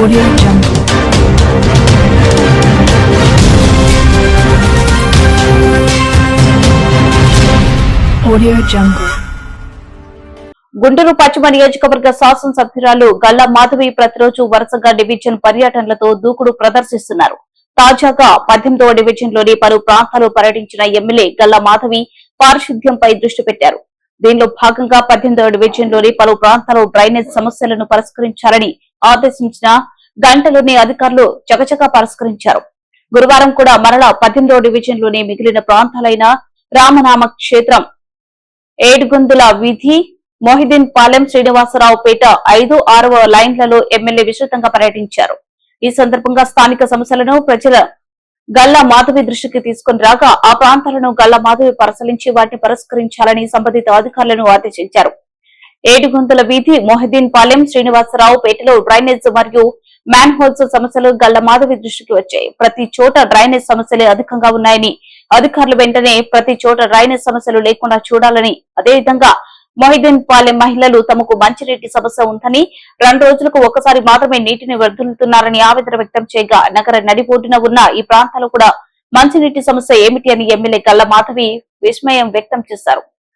Audio Jungle. Audio Jungle. Guntur పశ్చిమ నియోజకవర్గ శాసనసభ్యురాలు గల్లా మాధవి ప్రతిరోజు వరుసగా డివిజన్ పర్యటనలతో దూకుడు ప్రదర్శిస్తున్నారు తాజాగా పద్దెనిమిదవ డివిజన్లోని పలు ప్రాంతాలు పర్యటించిన ఎమ్మెల్యే గల్లా మాధవి పారిశుద్ధ్యంపై దృష్టి పెట్టారు దీనిలో భాగంగా పద్దెనిమిదవ డివిజన్లోని పలు ప్రాంతాలు డ్రైనేజ్ సమస్యలను పరిష్కరించాలని ఆదేశించిన గంటలోనే అధికారులు చకచకా పరిష్కరించారు. గురువారం కూడా మరలా పద్దెనిమిదో డివిజన్లోని మిగిలిన ప్రాంతాలైన రామనామ క్షేత్రం ఏడుగుందుల విధి మొహిదీన్ పాలెం శ్రీనివాసరావు పేట ఐదు ఆరవ లైన్లలో ఎమ్మెల్యే విస్తృతంగా పర్యటించారు. ఈ సందర్భంగా స్థానిక సమస్యలను ప్రజల గల్లా మాధవి దృష్టికి తీసుకుని రాగా ఆ ప్రాంతాలను గల్లా మాధవి పరిశీలించి వాటిని పరిష్కరించాలని సంబంధిత అధికారులను ఆదేశించారు. ఏడుగొంతుల వీధి మొహిదీన్ పాలెం శ్రీనివాసరావు పేటలో డ్రైనేజ్ మరియు మ్యాన్ హోల్స్ సమస్యలు గల్ల మాధవి దృష్టికి వచ్చాయి. ప్రతి చోట డ్రైనేజ్ సమస్యలే అధికంగా ఉన్నాయని అధికారులు వెంటనే ప్రతి చోట డ్రైనేజ్ సమస్యలు లేకుండా చూడాలని అదేవిధంగా మొహిదీన్ పాలెం మహిళలు తమకు మంచినీటి సమస్య ఉందని రెండు రోజులకు ఒకసారి మాత్రమే నీటిని వదులుతున్నారని ఆవేదన వ్యక్తం చేయగా నగర నడిబోటున ఉన్న ఈ ప్రాంతాలు కూడా మంచినీటి సమస్య ఏమిటి అని ఎమ్మెల్యే గల్ల మాధవి విస్మయం వ్యక్తం చేశారు.